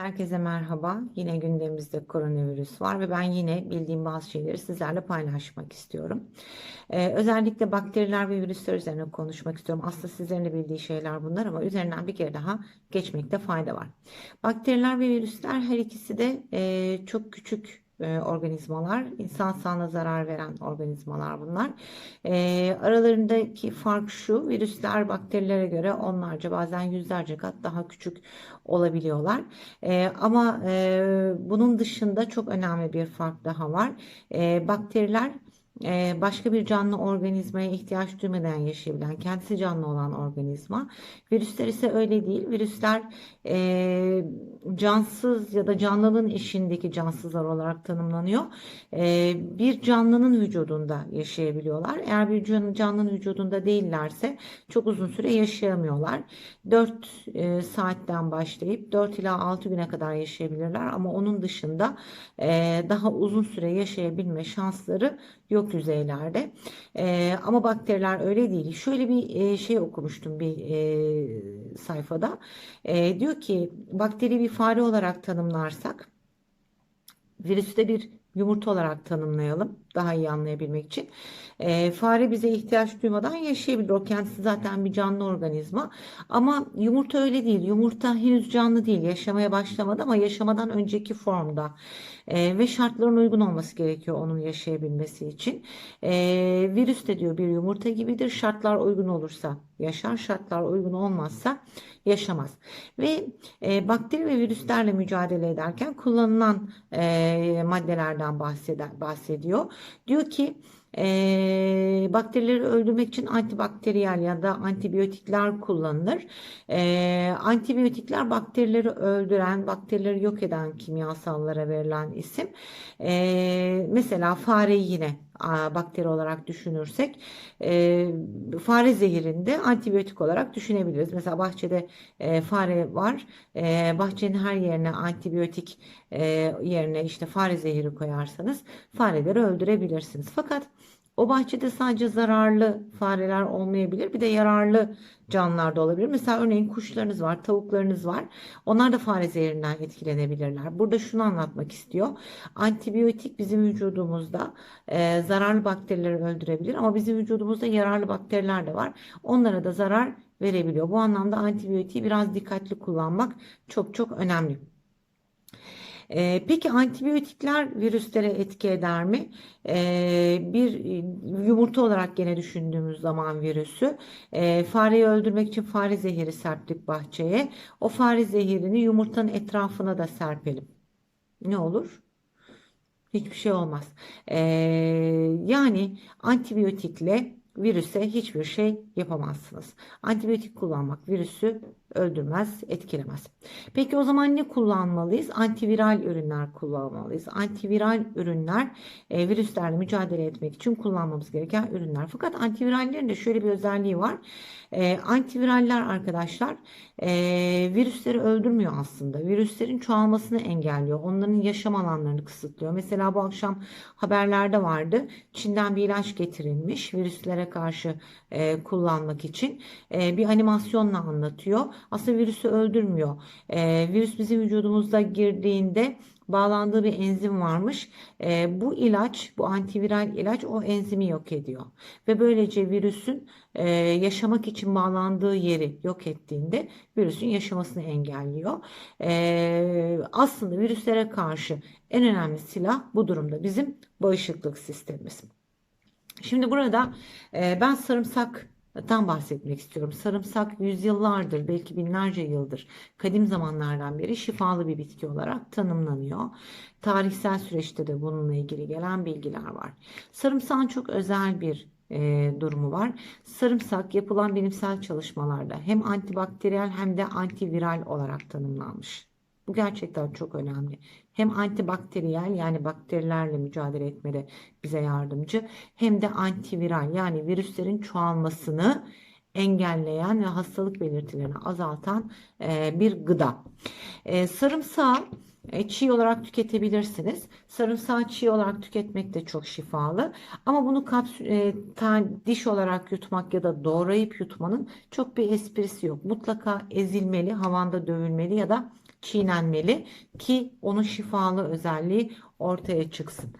Herkese merhaba. Yine gündemimizde koronavirüs var ve ben yine bildiğim bazı şeyleri sizlerle paylaşmak istiyorum. Ee, özellikle bakteriler ve virüsler üzerine konuşmak istiyorum. Aslında sizlerin de bildiği şeyler bunlar ama üzerinden bir kere daha geçmekte fayda var. Bakteriler ve virüsler her ikisi de e, çok küçük e, organizmalar, insan sağlığına zarar veren organizmalar bunlar. E, aralarındaki fark şu, virüsler bakterilere göre onlarca bazen yüzlerce kat daha küçük olabiliyorlar. E, ama e, bunun dışında çok önemli bir fark daha var. E, bakteriler başka bir canlı organizmaya ihtiyaç duymadan yaşayabilen, kendisi canlı olan organizma. Virüsler ise öyle değil. Virüsler e, cansız ya da canlılığın eşiğindeki cansızlar olarak tanımlanıyor. E, bir canlının vücudunda yaşayabiliyorlar. Eğer bir can- canlının vücudunda değillerse çok uzun süre yaşayamıyorlar. 4 e, saatten başlayıp 4 ila 6 güne kadar yaşayabilirler ama onun dışında e, daha uzun süre yaşayabilme şansları yok yüzeylerde. E, ama bakteriler öyle değil. Şöyle bir e, şey okumuştum bir e, sayfada. E, diyor ki bakteri bir fare olarak tanımlarsak virüsü de bir yumurta olarak tanımlayalım daha iyi anlayabilmek için. E, fare bize ihtiyaç duymadan yaşayabilir. O kendisi zaten bir canlı organizma. Ama yumurta öyle değil. Yumurta henüz canlı değil. Yaşamaya başlamadı ama yaşamadan önceki formda. E, ve şartların uygun olması gerekiyor onun yaşayabilmesi için. E, virüs de diyor bir yumurta gibidir. Şartlar uygun olursa yaşar. Şartlar uygun olmazsa yaşamaz. Ve e, bakteri ve virüslerle mücadele ederken kullanılan e, maddelerden bahseder, bahsediyor. Diyor ki e, bakterileri öldürmek için antibakteriyel ya da antibiyotikler kullanılır. E, antibiyotikler bakterileri öldüren, bakterileri yok eden kimyasallara verilen isim. E, mesela fareyi yine bakteri olarak düşünürsek e, fare zehirinde antibiyotik olarak düşünebiliriz. Mesela bahçede e, fare var. E, bahçenin her yerine antibiyotik e, yerine işte fare zehiri koyarsanız fareleri öldürebilirsiniz. Fakat o bahçede sadece zararlı fareler olmayabilir. Bir de yararlı canlılar da olabilir. Mesela örneğin kuşlarınız var, tavuklarınız var. Onlar da fare zehrinden etkilenebilirler. Burada şunu anlatmak istiyor. Antibiyotik bizim vücudumuzda e, zararlı bakterileri öldürebilir ama bizim vücudumuzda yararlı bakteriler de var. Onlara da zarar verebiliyor. Bu anlamda antibiyotiği biraz dikkatli kullanmak çok çok önemli. Ee, peki antibiyotikler virüslere etki eder mi? Ee, bir yumurta olarak gene düşündüğümüz zaman virüsü e, fareyi öldürmek için fare zehiri serptik bahçeye. O fare zehirini yumurtanın etrafına da serpelim. Ne olur? Hiçbir şey olmaz. Ee, yani antibiyotikle virüse hiçbir şey yapamazsınız. Antibiyotik kullanmak virüsü öldürmez, etkilemez. Peki o zaman ne kullanmalıyız? Antiviral ürünler kullanmalıyız. Antiviral ürünler e, virüslerle mücadele etmek için kullanmamız gereken ürünler. Fakat antivirallerin de şöyle bir özelliği var. E, antiviraller arkadaşlar e, virüsleri öldürmüyor aslında. Virüslerin çoğalmasını engelliyor. Onların yaşam alanlarını kısıtlıyor. Mesela bu akşam haberlerde vardı. Çin'den bir ilaç getirilmiş virüslere karşı e, kullanmak için. E, bir animasyonla anlatıyor. Aslında virüsü öldürmüyor. E, virüs bizim vücudumuzda girdiğinde bağlandığı bir enzim varmış. E, bu ilaç, bu antiviral ilaç o enzimi yok ediyor. Ve böylece virüsün e, yaşamak için bağlandığı yeri yok ettiğinde virüsün yaşamasını engelliyor. E, aslında virüslere karşı en önemli silah bu durumda bizim bağışıklık sistemimiz. Şimdi burada e, ben sarımsak Dan bahsetmek istiyorum. Sarımsak yüzyıllardır, belki binlerce yıldır, kadim zamanlardan beri şifalı bir bitki olarak tanımlanıyor. Tarihsel süreçte de bununla ilgili gelen bilgiler var. Sarımsağın çok özel bir e, durumu var. Sarımsak yapılan bilimsel çalışmalarda hem antibakteriyel hem de antiviral olarak tanımlanmış. Bu gerçekten çok önemli. Hem antibakteriyel yani bakterilerle mücadele etmede bize yardımcı hem de antiviral yani virüslerin çoğalmasını engelleyen ve hastalık belirtilerini azaltan e, bir gıda. E, sarımsağı E, çiğ olarak tüketebilirsiniz. Sarımsağı çiğ olarak tüketmek de çok şifalı. Ama bunu kapsül, e, ta- diş olarak yutmak ya da doğrayıp yutmanın çok bir esprisi yok. Mutlaka ezilmeli, havanda dövülmeli ya da çiğnenmeli ki onun şifalı özelliği ortaya çıksın.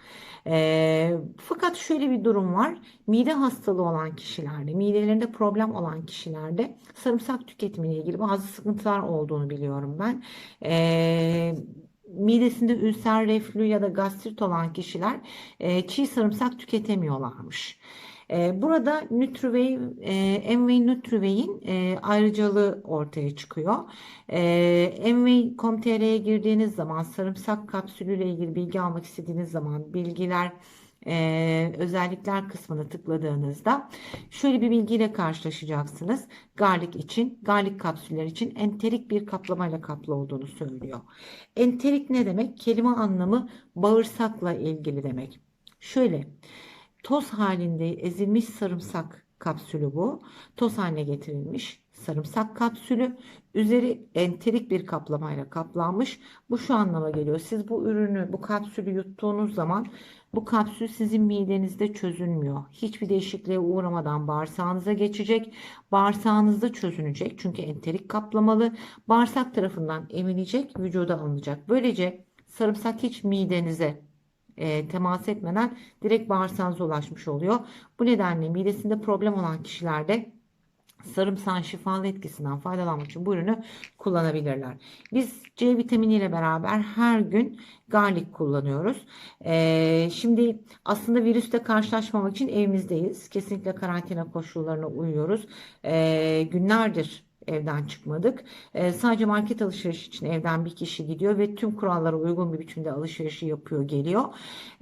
E, fakat şöyle bir durum var. Mide hastalığı olan kişilerde, midelerinde problem olan kişilerde sarımsak tüketimiyle ilgili bazı sıkıntılar olduğunu biliyorum ben. E, midesinde ülser, reflü ya da gastrit olan kişiler e, çiğ sarımsak tüketemiyorlarmış. E, burada Nutrivey, e, Nutrivey'in e, ayrıcalığı ortaya çıkıyor. E, girdiğiniz zaman sarımsak kapsülüyle ilgili bilgi almak istediğiniz zaman bilgiler e, özellikler kısmına tıkladığınızda şöyle bir bilgiyle karşılaşacaksınız. Garlic için, garlic kapsüller için enterik bir kaplamayla kaplı olduğunu söylüyor. Enterik ne demek? Kelime anlamı bağırsakla ilgili demek. Şöyle toz halinde ezilmiş sarımsak kapsülü bu. Toz haline getirilmiş sarımsak kapsülü. Üzeri enterik bir kaplamayla kaplanmış. Bu şu anlama geliyor. Siz bu ürünü, bu kapsülü yuttuğunuz zaman bu kapsül sizin midenizde çözünmüyor. Hiçbir değişikliğe uğramadan bağırsağınıza geçecek. Bağırsağınızda çözünecek. Çünkü enterik kaplamalı. Bağırsak tarafından emilecek, vücuda alınacak. Böylece sarımsak hiç midenize e, temas etmeden direkt bağırsağınıza ulaşmış oluyor. Bu nedenle midesinde problem olan kişilerde sarımsağın şifalı etkisinden faydalanmak için bu ürünü kullanabilirler. Biz C vitamini ile beraber her gün garlic kullanıyoruz. Ee, şimdi aslında virüste karşılaşmamak için evimizdeyiz. Kesinlikle karantina koşullarına uyuyoruz. Ee, günlerdir evden çıkmadık. Ee, sadece market alışverişi için evden bir kişi gidiyor ve tüm kurallara uygun bir biçimde alışverişi yapıyor geliyor.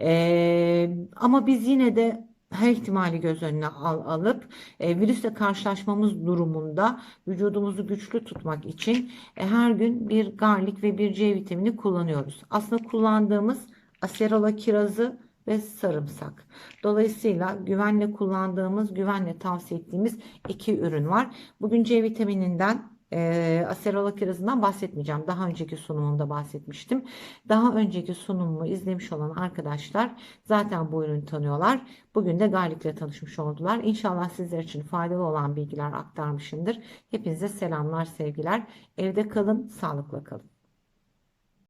Ee, ama biz yine de her ihtimali göz önüne al, alıp e, virüsle karşılaşmamız durumunda vücudumuzu güçlü tutmak için e, her gün bir garlic ve bir C vitamini kullanıyoruz. Aslında kullandığımız aserola kirazı ve sarımsak. Dolayısıyla güvenle kullandığımız, güvenle tavsiye ettiğimiz iki ürün var. Bugün C vitamininden e, aserola kirazından bahsetmeyeceğim. Daha önceki sunumumda bahsetmiştim. Daha önceki sunumumu izlemiş olan arkadaşlar zaten bu ürünü tanıyorlar. Bugün de garlikle tanışmış oldular. İnşallah sizler için faydalı olan bilgiler aktarmışımdır. Hepinize selamlar, sevgiler. Evde kalın, sağlıkla kalın.